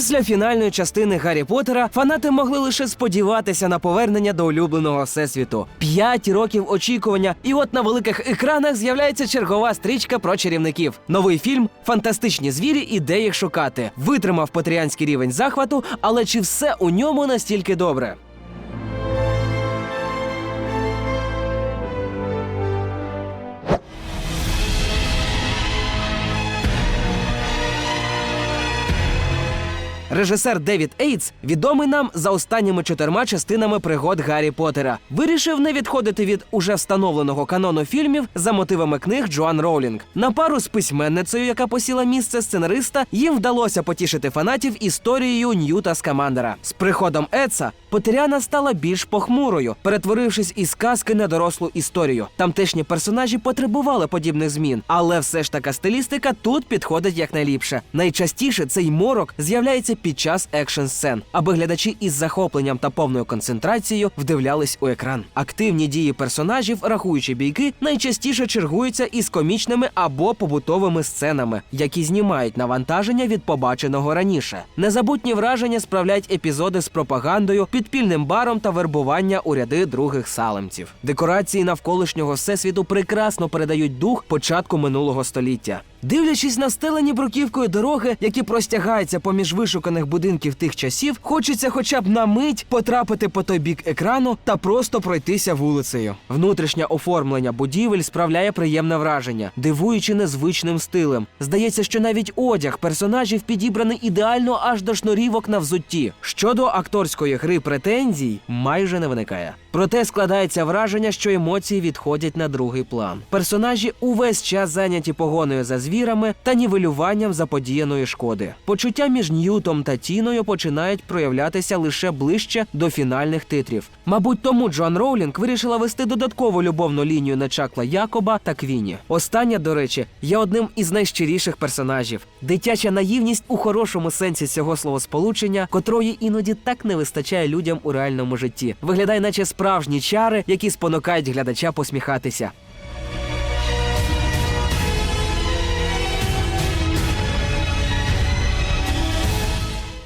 Після фінальної частини Гаррі Поттера фанати могли лише сподіватися на повернення до улюбленого всесвіту. П'ять років очікування, і от на великих екранах з'являється чергова стрічка про чарівників. Новий фільм Фантастичні звірі і де їх шукати. Витримав потріанський рівень захвату, але чи все у ньому настільки добре? Режисер Девід Ейтс, відомий нам за останніми чотирма частинами пригод Гаррі Поттера, вирішив не відходити від уже встановленого канону фільмів за мотивами книг Джоан Роулінг. На пару з письменницею, яка посіла місце сценариста, їм вдалося потішити фанатів історією Ньюта Скамандера. З приходом Еца Поттеріана стала більш похмурою, перетворившись із казки на дорослу історію. Тамтешні персонажі потребували подібних змін, але все ж така стилістика тут підходить якнайліпше. Найчастіше цей морок з'являється під час екшн сцен, аби глядачі із захопленням та повною концентрацією вдивлялись у екран. Активні дії персонажів, рахуючи бійки, найчастіше чергуються із комічними або побутовими сценами, які знімають навантаження від побаченого раніше. Незабутні враження справляють епізоди з пропагандою, підпільним баром та вербування у ряди других салемців. Декорації навколишнього всесвіту прекрасно передають дух початку минулого століття. Дивлячись на стелені бруківкою дороги, які простягаються поміж вишуканих будинків тих часів, хочеться хоча б на мить потрапити по той бік екрану та просто пройтися вулицею. Внутрішнє оформлення будівель справляє приємне враження, дивуючи незвичним стилем. Здається, що навіть одяг персонажів підібраний ідеально аж до шнурівок на взутті. Щодо акторської гри претензій, майже не виникає. Проте складається враження, що емоції відходять на другий план. Персонажі увесь час зайняті погоною за звірами та нівелюванням заподіяної шкоди. Почуття між Ньютом та Тіною починають проявлятися лише ближче до фінальних титрів. Мабуть, тому Джоан Роулінг вирішила вести додаткову любовну лінію на Чакла Якоба та Квіні. Остання, до речі, є одним із найщиріших персонажів. Дитяча наївність у хорошому сенсі цього словосполучення, котрої іноді так не вистачає людям у реальному житті. Виглядає, наче справжні чари, які спонукають глядача посміхатися.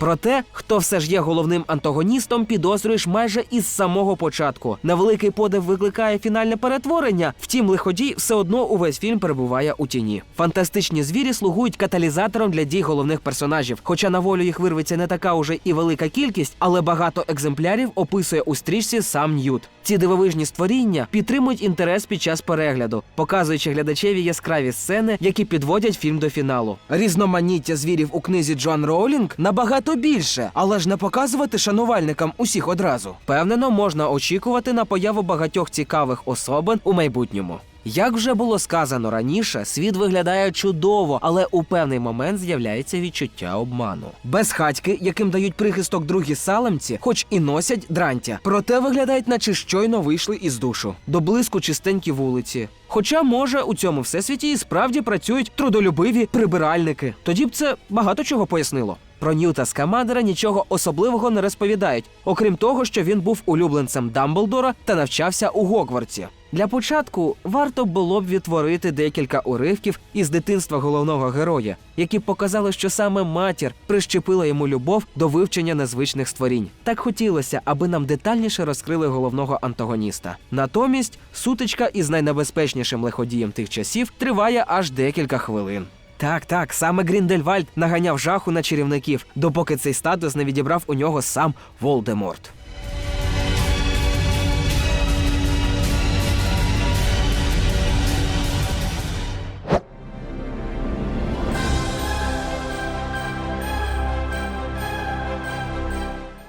Про те, хто все ж є головним антагоністом, підозрюєш майже із самого початку. На великий подив викликає фінальне перетворення. Втім, лиходій все одно увесь фільм перебуває у тіні. Фантастичні звірі слугують каталізатором для дій головних персонажів. Хоча на волю їх вирветься не така уже і велика кількість, але багато екземплярів описує у стрічці сам Ньют. Ці дивовижні створіння підтримують інтерес під час перегляду, показуючи глядачеві яскраві сцени, які підводять фільм до фіналу. Різноманіття звірів у книзі Джоан Роулінг набагато більше, але ж не показувати шанувальникам усіх одразу. Впевнено, можна очікувати на появу багатьох цікавих особин у майбутньому. Як вже було сказано раніше, світ виглядає чудово, але у певний момент з'являється відчуття обману. Безхатьки, яким дають прихисток другі салемці, хоч і носять дрантя, проте виглядають, наче щойно вийшли із душу. До блиску чистенькі вулиці. Хоча, може, у цьому всесвіті і справді працюють трудолюбиві прибиральники. Тоді б це багато чого пояснило. Про Ньюта Скамандера нічого особливого не розповідають, окрім того, що він був улюбленцем Дамблдора та навчався у Гогвартсі. Для початку варто було б відтворити декілька уривків із дитинства головного героя, які показали, що саме матір прищепила йому любов до вивчення незвичних створінь. Так хотілося, аби нам детальніше розкрили головного антагоніста. Натомість сутичка із найнебезпечнішим лиходієм тих часів триває аж декілька хвилин. Так, так, саме Гріндельвальд наганяв жаху на чарівників, допоки цей статус не відібрав у нього сам Волдеморт.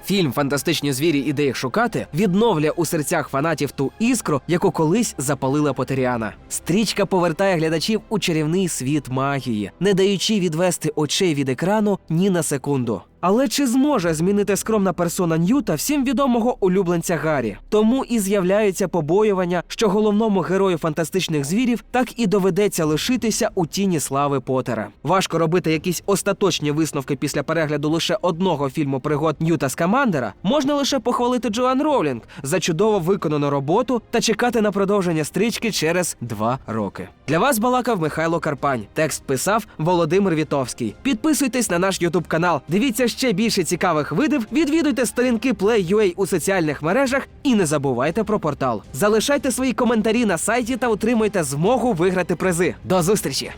Фільм Фантастичні звірі і де їх шукати відновлює у серцях фанатів ту іскру, яку колись запалила Потеріана. Стрічка повертає глядачів у чарівний світ магії, не даючи відвести очей від екрану ні на секунду. Але чи зможе змінити скромна персона Ньюта всім відомого улюбленця Гаррі? Тому і з'являються побоювання, що головному герою фантастичних звірів так і доведеться лишитися у тіні слави Поттера. Важко робити якісь остаточні висновки після перегляду лише одного фільму пригод Ньюта Скамандера. Можна лише похвалити Джоан Роулінг за чудово виконану роботу та чекати на продовження стрічки через два роки. Для вас балакав Михайло Карпань. Текст писав Володимир Вітовський. Підписуйтесь на наш Ютуб канал. Дивіться ще більше цікавих видів, відвідуйте сторінки Play.ua у соціальних мережах і не забувайте про портал. Залишайте свої коментарі на сайті та отримуйте змогу виграти призи. До зустрічі!